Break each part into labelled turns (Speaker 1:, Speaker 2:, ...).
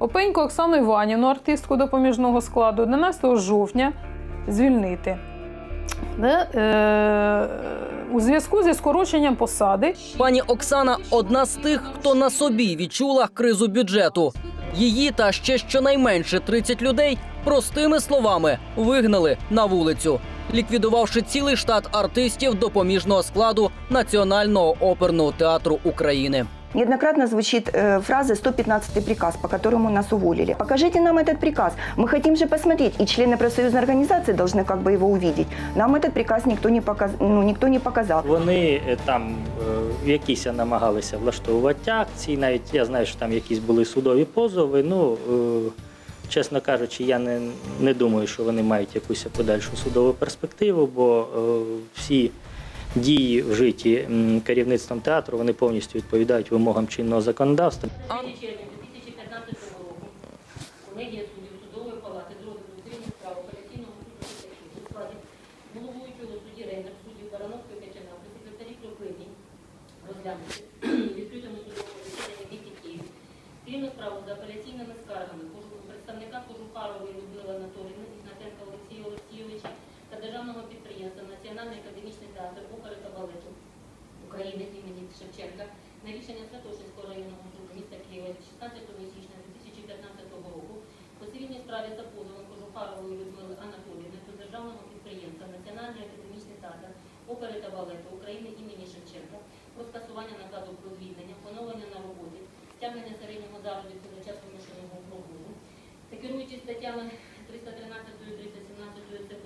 Speaker 1: Опенько Оксану Іванівну, артистку допоміжного складу, 11 жовтня звільнити. Де, е, у зв'язку зі скороченням посади
Speaker 2: Пані Оксана одна з тих, хто на собі відчула кризу бюджету. Її та ще щонайменше 30 людей простими словами вигнали на вулицю, ліквідувавши цілий штат артистів допоміжного складу Національного оперного театру України.
Speaker 3: Неоднократно звучит э, фраза «115 приказ», по которому нас уволили. Покажите нам этот приказ. Мы хотим же посмотреть, и члены профсоюзной организации должны как бы его увидеть. Нам этот приказ никто не, показ... ну, никто не показал.
Speaker 4: Вони е, там е, якісь намагалися влаштовувати акції, навіть я знаю, що там якісь були судові позови. Ну, е, чесно кажучи, я не, не думаю, що вони мають якусь подальшу судову перспективу, бо е, всі дії вжиті керівництвом театру вони повністю відповідають вимогам чинного законодавства.
Speaker 5: червня 2015 року колегія суддів судової палати з розгляду справ апеляційного суду у складі головуючого судді Рейнер, суддів Барановської Качана, секретарі Кропивні розглянути в відкритому судовому засіданні в місті Києві. Цивільну справу за апеляційними скаргами кожу- представника Кожухарової Людмили Анатоліївни, Ігнатенка Олексія Олексійовича та державного підприємства Національний академічний театр опери та балету України імені Шевченка на рішення Святошинського районного суду міста Києва 16 січня 2015 року по цивільній справі за позовом Кожухарової Людмили Анатоліївни до державного підприємства Національний академічний театр опери та балету України імені Шевченка про скасування наказу про звільнення, поновлення на роботі, стягнення середнього заробітку за час вимушеного прогулу та керуючись статтями 313 317 ЦПК України вирішила Апеляційні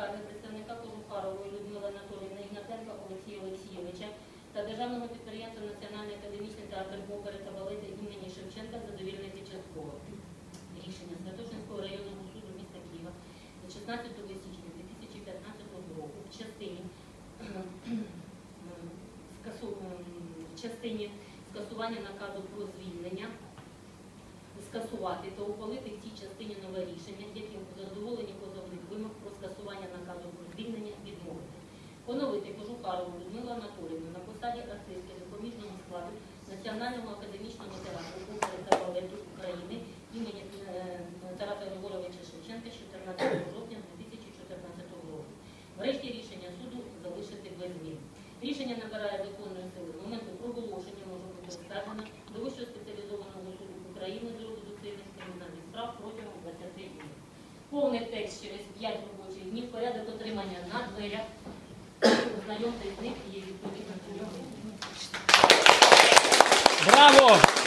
Speaker 5: скарги представника Кожухарової Людмили Анатоліївни Ігнатенка Олексія Олексійовича та Державного підприємства Національний академічний театр опери та балети імені Шевченка задовільнити частково. Рішення Святошинського районного суду міста Києва від 16 січня 2015 року в частині в частині скасування наказу про звільнення скасувати та ухвалити в цій частині нове рішення, яким у задоволенні позовних вимог про скасування наказу про звільнення відмовити. Поновити Кожухарову Людмилу Анатоліївну на посаді артистки допоміжного складу Національного академічного театру опери та балету України імені е, Тараса Григоровича Шевченка 14 жовтня 2014 року. Врешті рішення суду залишити без змін. Рішення набирає законної сили. З моменту проголошення може бути оскаржено до Вищого спеціалізованого суду України з розгляду цивільних кримінальних справ протягом 20 днів. Повний текст через 5 робочих днів, порядок отримання на дверях. Знайомтесь з них.
Speaker 6: Браво!